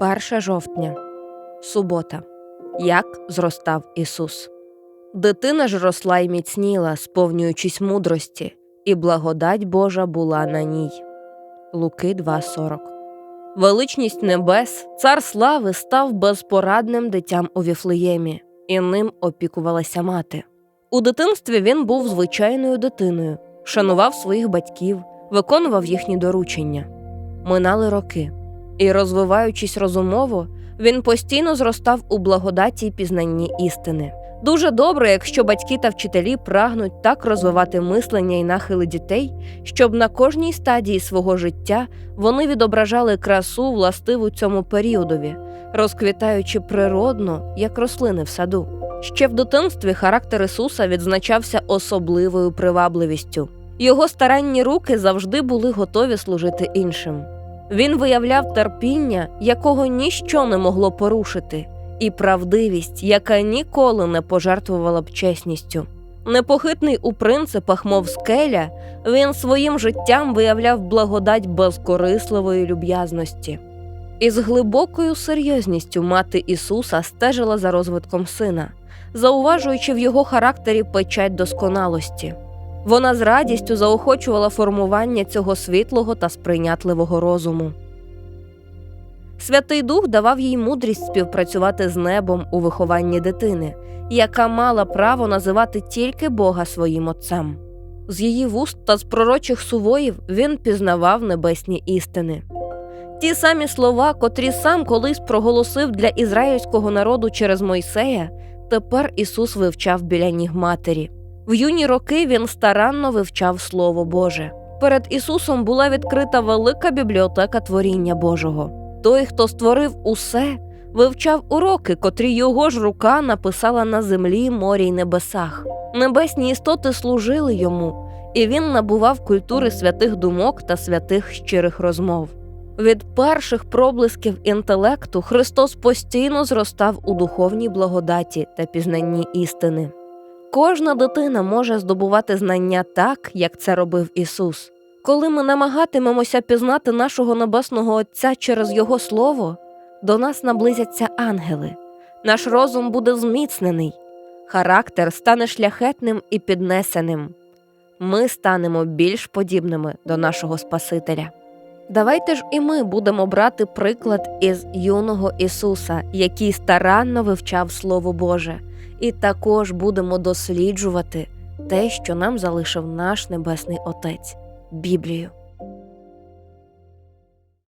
1 жовтня, субота. Як зростав Ісус. Дитина ж росла й міцніла, сповнюючись мудрості, і благодать Божа була на ній. Луки 2.40 Величність небес, цар слави став безпорадним дитям у Віфлеємі, і ним опікувалася мати. У дитинстві він був звичайною дитиною, шанував своїх батьків, виконував їхні доручення. Минали роки, і, розвиваючись розумово, він постійно зростав у благодаті й пізнанні істини. Дуже добре, якщо батьки та вчителі прагнуть так розвивати мислення і нахили дітей, щоб на кожній стадії свого життя вони відображали красу властиву цьому періодові, розквітаючи природно, як рослини в саду. Ще в дитинстві характер Ісуса відзначався особливою привабливістю. Його старанні руки завжди були готові служити іншим. Він виявляв терпіння, якого ніщо не могло порушити, і правдивість, яка ніколи не пожертвувала б чесністю. Непохитний у принципах, мов скеля, він своїм життям виявляв благодать безкорисливої люб'язності. Із глибокою серйозністю мати Ісуса стежила за розвитком сина, зауважуючи в його характері печать досконалості. Вона з радістю заохочувала формування цього світлого та сприйнятливого розуму. Святий Дух давав їй мудрість співпрацювати з небом у вихованні дитини, яка мала право називати тільки Бога своїм отцем. З її вуст та з пророчих сувоїв він пізнавав небесні істини. Ті самі слова, котрі сам колись проголосив для ізраїльського народу через Мойсея, тепер Ісус вивчав біля ніг матері. В юні роки він старанно вивчав Слово Боже. Перед Ісусом була відкрита велика бібліотека творіння Божого. Той, хто створив усе, вивчав уроки, котрі його ж рука написала на землі, морі й небесах. Небесні істоти служили йому, і він набував культури святих думок та святих щирих розмов. Від перших проблисків інтелекту Христос постійно зростав у духовній благодаті та пізнанні істини. Кожна дитина може здобувати знання так, як це робив Ісус. Коли ми намагатимемося пізнати нашого небесного Отця через Його Слово, до нас наблизяться ангели, наш розум буде зміцнений, характер стане шляхетним і піднесеним. Ми станемо більш подібними до нашого Спасителя. Давайте ж і ми будемо брати приклад із юного Ісуса, який старанно вивчав Слово Боже, і також будемо досліджувати те, що нам залишив наш Небесний Отець Біблію.